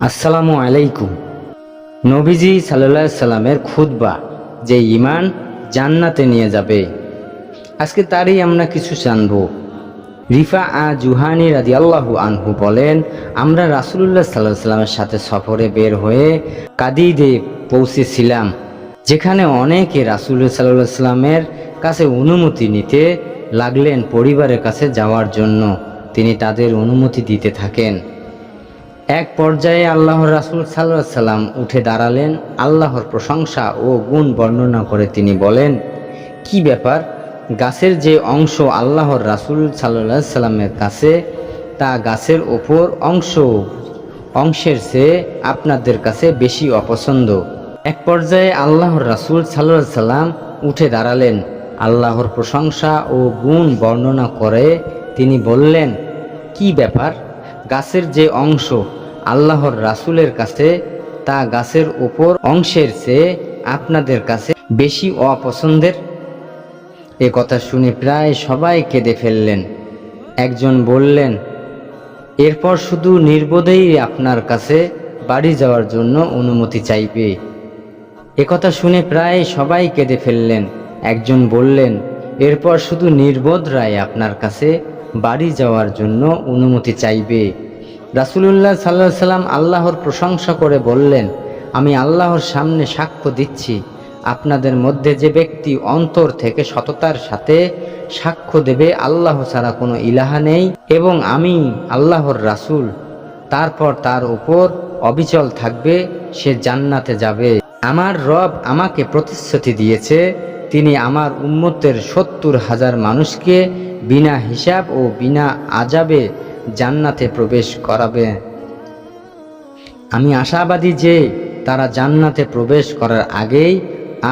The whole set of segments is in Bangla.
আসসালামু আলাইকুম। নবীজি সাল্লাহ সাল্লামের খুতবা, যে ইমান জান্নাতে নিয়ে যাবে। আজকে তারই আমরা কিছু জানব। রিফা আ জুহানি রাজি আল্লাহু আনহু বলেন, আমরা রাসুলুল্লাহ সাল্লাহ সাল্লামের সাথে সফরে বের হয়ে কাদিদে পৌঁছেছিলাম, যেখানে অনেকে রাসুল্লাহ সাল্লাহ সাল্লামের কাছে অনুমতি নিতে লাগলেন পরিবারের কাছে যাওয়ার জন্য। তিনি তাদের অনুমতি দিতে থাকেন। এক পর্যায়ে আল্লাহর রাসুল সাল্লাহ সাল্লাম উঠে দাঁড়ালেন। আল্লাহর প্রশংসা ও গুণ বর্ণনা করে তিনি বলেন, কি ব্যাপার? গাছের যে অংশ আল্লাহর রাসুল সাল্লাহ সাল্লামের কাছে, তা গাছের ওপর অংশ, অংশের চেয়ে আপনাদের কাছে বেশি অপছন্দ। এক পর্যায়ে আল্লাহর রাসুল সাল্লাহ সাল্লাম উঠে দাঁড়ালেন। আল্লাহর প্রশংসা ও গুণ বর্ণনা করে তিনি বললেন, কি ব্যাপার? গাছের যে অংশ আল্লাহর রাসুলের কাছে তা গাছের উপর অংশের চেয়ে আপনাদের কাছে বেশি অপছন্দের? এ কথা শুনে প্রায় সবাই কেঁদে ফেললেন। একজন বললেন, এরপর শুধু নির্বোধেই আপনার কাছে বাড়ি যাওয়ার জন্য অনুমতি চাইবে। একথা শুনে প্রায় সবাই কেঁদে ফেললেন। একজন বললেন, এরপর শুধু নির্বোধ রায় আপনার কাছে বাড়ি যাওয়ার জন্য অনুমতি চাইবে। রাসুলুল্লাহ সাল্লাহ সাল্লাম আল্লাহর প্রশংসা করে বললেন, আমি আল্লাহর সামনে সাক্ষ্য দিচ্ছি। আপনাদের মধ্যে যে ব্যক্তি অন্তর থেকে সততার সাথে সাক্ষ্য দেবে, আল্লাহ ছাড়া কোনো ইলাহা নেই এবং আমি আল্লাহর রাসূল। তারপর তার উপর অবিচল থাকবে, সে জান্নাতে যাবে। আমার রব আমাকে প্রতিশ্রুতি দিয়েছে, তিনি আমার উম্মতের সত্তর হাজার মানুষকে বিনা হিসাব ও বিনা আজাবে জান্নাতে প্রবেশ করাবে। আমি আশাবাদী যে তারা জান্নাতে প্রবেশ করার আগেই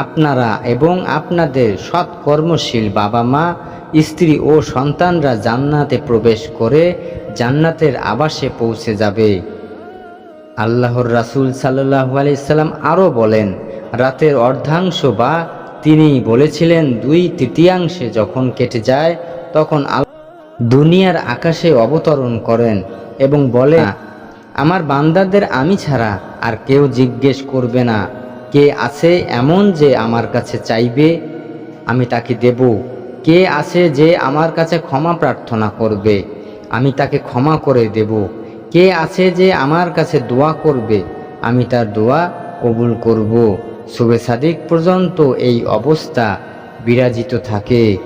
আপনারা এবং আপনাদের সৎ কর্মশীল বাবা মা স্ত্রী ও সন্তানরা জান্নাতে প্রবেশ করে জান্নাতের আবাসে পৌঁছে যাবে। আল্লাহর রাসূল সাল্লাহ আলাইসাল্লাম আরও বলেন, রাতের অর্ধাংশ বা তিনি বলেছিলেন, দুই তৃতীয়াংশে যখন কেটে যায়, তখন আল দুনিয়ার আকাশে অবতরণ করেন এবং বলেন আমার বান্দাদের আমি ছাড়া আর কেউ জিজ্ঞেস করবে না। কে আছে এমন যে আমার কাছে চাইবে? আমি তাকে দেব। কে আছে যে আমার কাছে ক্ষমা প্রার্থনা করবে? আমি তাকে ক্ষমা করে দেব। কে আছে যে আমার কাছে দোয়া করবে? আমি তার দোয়া কবুল করব। শুভে সাদিক পর্যন্ত এই অবস্থা বিরাজিত থাকে।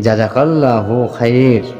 জাজাকাল্লাহ খায়ের